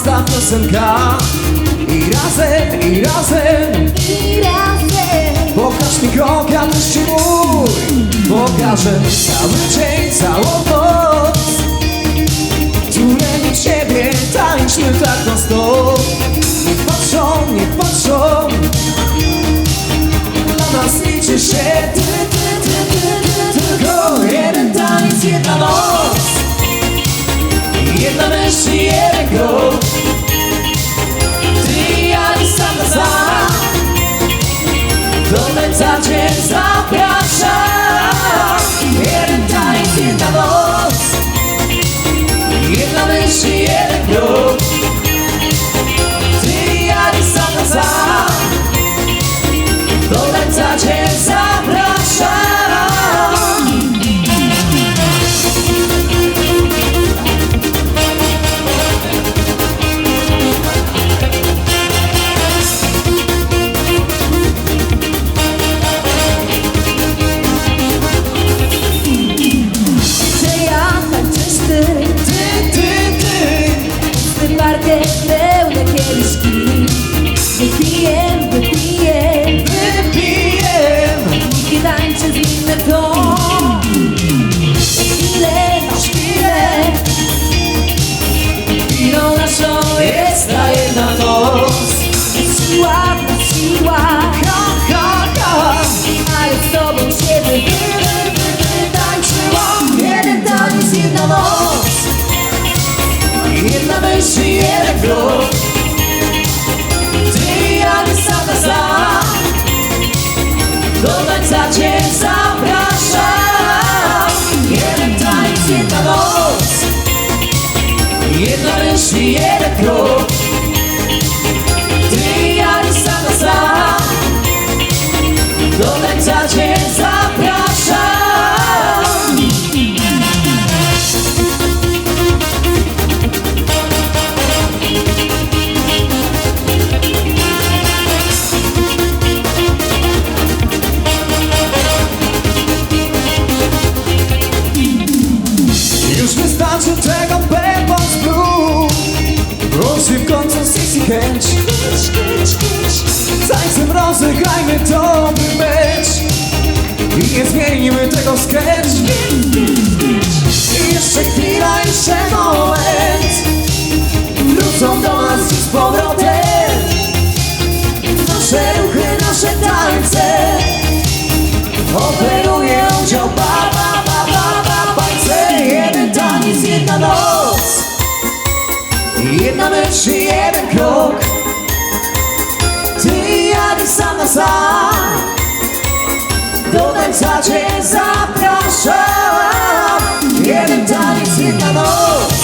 prosta piosenka. I razem, i razem. I razem. Pokaż mi koga, też ci mój. Pokażę cały dzień, całą noc. Turem i ciebie tańczmy tak na stop Niech patrzą, niech patrzą. Dla nas liczy się quiere flor. Día de Salazar, do. Jeden tańc, jedna i jeden krok. Día de Salazar, do cię Jedna myśl i jeden krok. Ty i ja nie sam na sam. Do tańca cię zapraszam. Jeden taniec, jedna noc.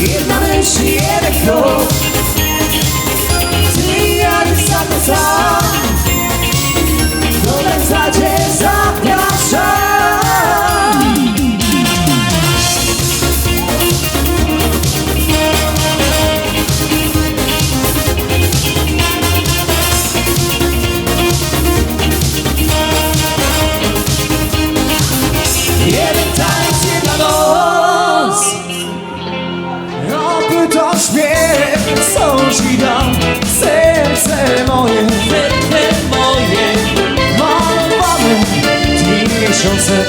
Jedna myśl i jeden krok. miesiące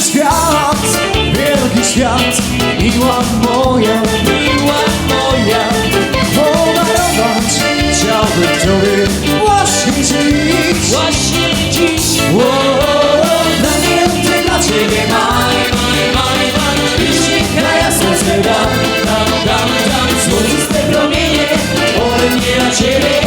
świat, wielki świat Miła moja, miła moja. Podarować chciałbym Tobie. Właśnie dziś. Właśnie dziś. Na pięty dla Ciebie maj, maj, maj, maj Wyściga jasno swe dam, dam, dam, dam Złociste promienie, mnie na Ciebie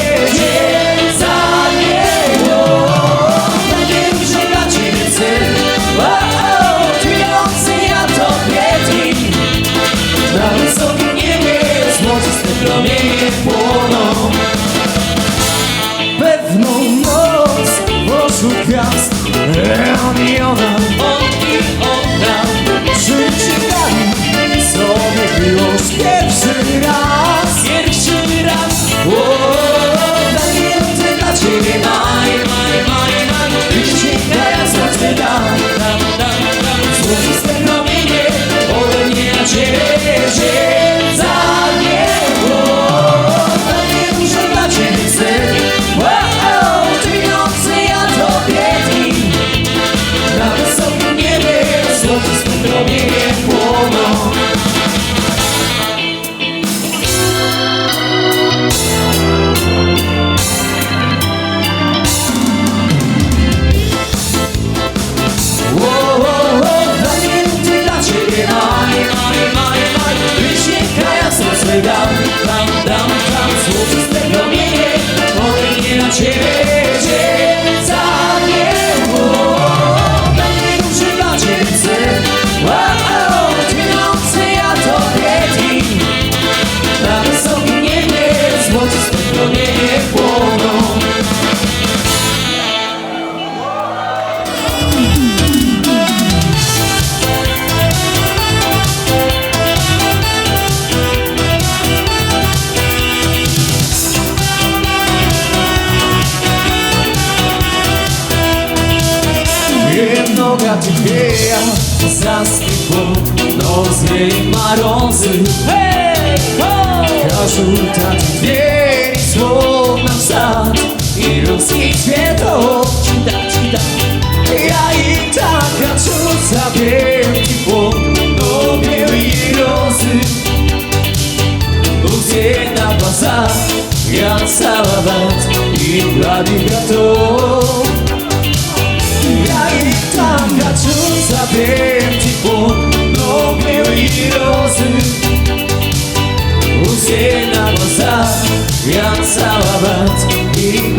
legal. Ty chwieje słowna w sad i ruski święto Cida, cida. Ja i taka czuca wielki płot do białej rozy Ludzie na bazar, ja cała bat i blady gato Ja i taka czuca wielki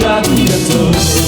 i blady gato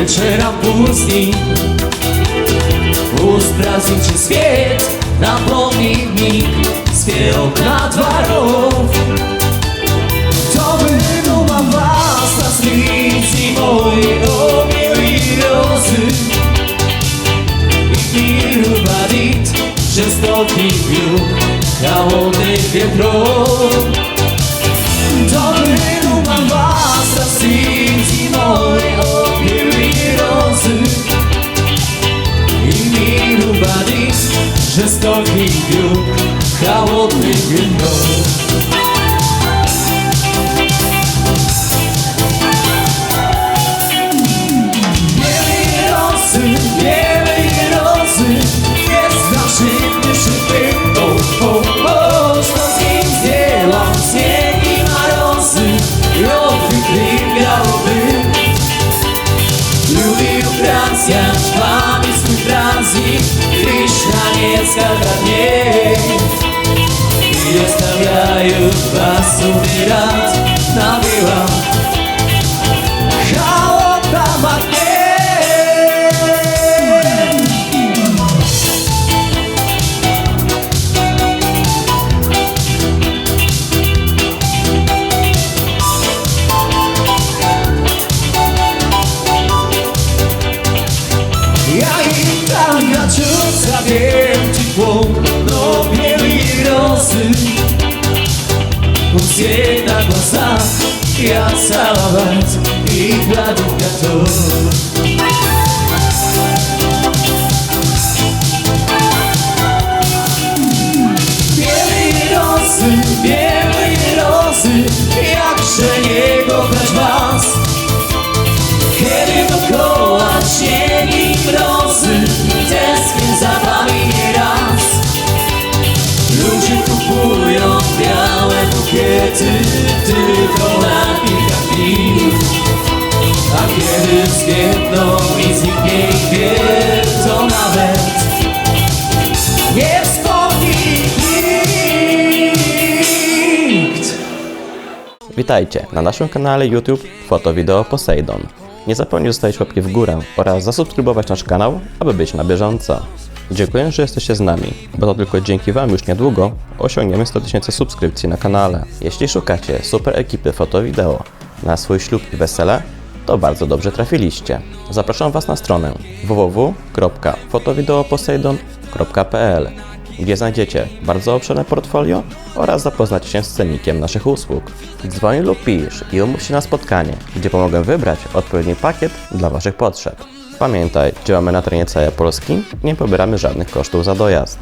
I wieczera pustni Usprawić świat Napomnij mi Swie okna dworów To wyduma was na slici mojej O miłej rozy I miły badit Żestoki wiór Chałodnych wietrów to жестокий юг, холодный день. близко ко мне И оставляют вас умирать No bieli rosy Gdzie na głosach ja całować i gładów I nawet Nie wspomni nikt Witajcie na naszym kanale YouTube Foto Wideo Poseidon. Nie zapomnij zostawić łapki w górę oraz zasubskrybować nasz kanał, aby być na bieżąco. Dziękuję, że jesteście z nami, bo to tylko dzięki Wam już niedługo osiągniemy 100 tysięcy subskrypcji na kanale. Jeśli szukacie super ekipy foto-wideo na swój ślub i wesele, to bardzo dobrze trafiliście. Zapraszam Was na stronę www.fotowideoposeidon.pl gdzie znajdziecie bardzo obszerne portfolio oraz zapoznacie się z cennikiem naszych usług. Dzwoń lub pisz i umów się na spotkanie, gdzie pomogę wybrać odpowiedni pakiet dla Waszych potrzeb. Pamiętaj, działamy na terenie całej Polski nie pobieramy żadnych kosztów za dojazd.